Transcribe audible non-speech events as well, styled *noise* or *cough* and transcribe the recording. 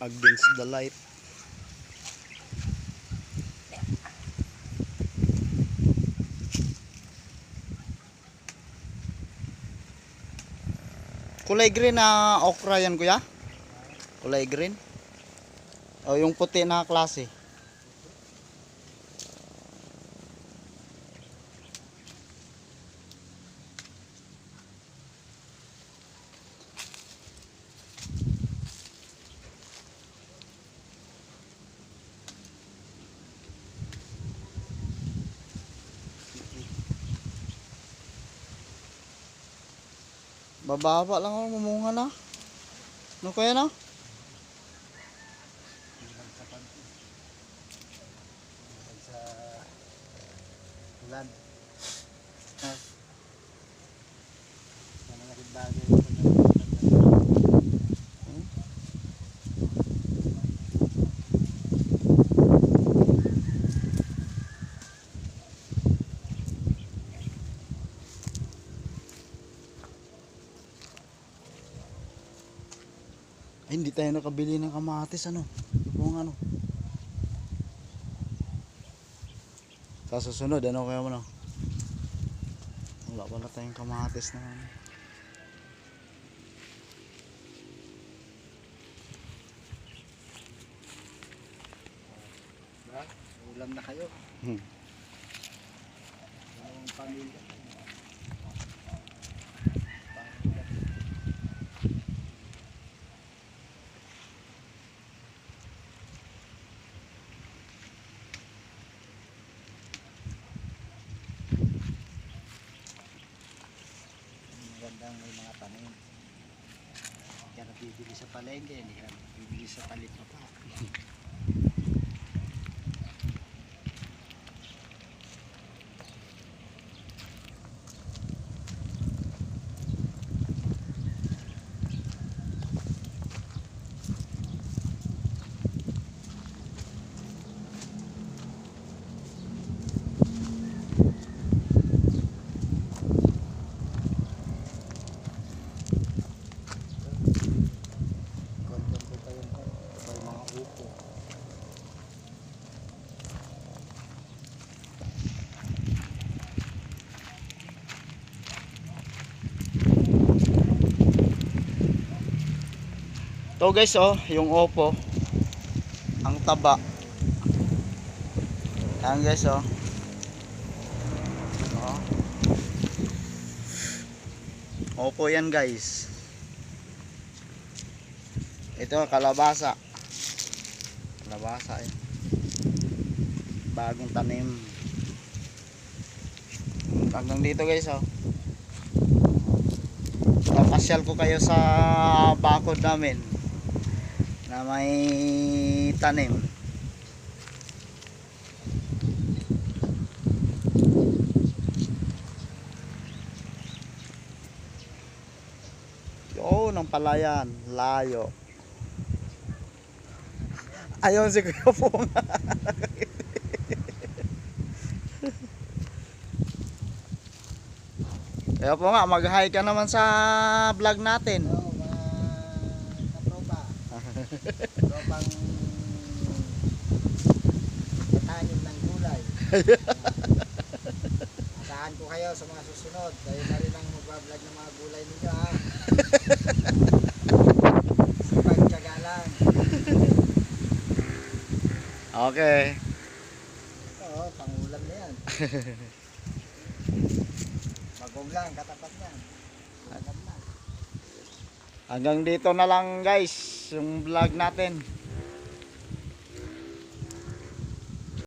against the light. Kulay green na okra yan kuya? Kulay green? O yung puti na klase? Bababa lang ako mamunga na. Ano kaya na? sa ulan. Tapos, mga malaking bagay Ay, hindi tayo nakabili ng kamatis ano. Kung ano. Sa susunod, ano kaya mo na? Wala pala tayong kamatis na ano. Ulam na kayo. Hmm. Yung pamilya. Magandang may mga tanim. Hindi ka nabibili sa palengke, hindi ka nabibili sa palit pa. *laughs* To guys oh, yung opo. Ang taba. Ayan guys oh. oh. Opo yan guys. Ito kalabasa. Kalabasa eh. Bagong tanim. Hanggang dito guys oh. Papasyal ko kayo sa bakod namin na may tanim. Yo, ng palayan, layo. Ayun si Kuya Pong. *laughs* Kaya po nga, mag-hi ka naman sa vlog natin. Gulay. Asahan ko kayo sa mga susunod. Kayo na rin ang magbablog ng mga gulay ninyo ha. *laughs* Sipag lang. Okay. Oo, pangulam na yan. *laughs* Bagong lang, katapat yan. Hanggang dito na lang guys, yung vlog natin.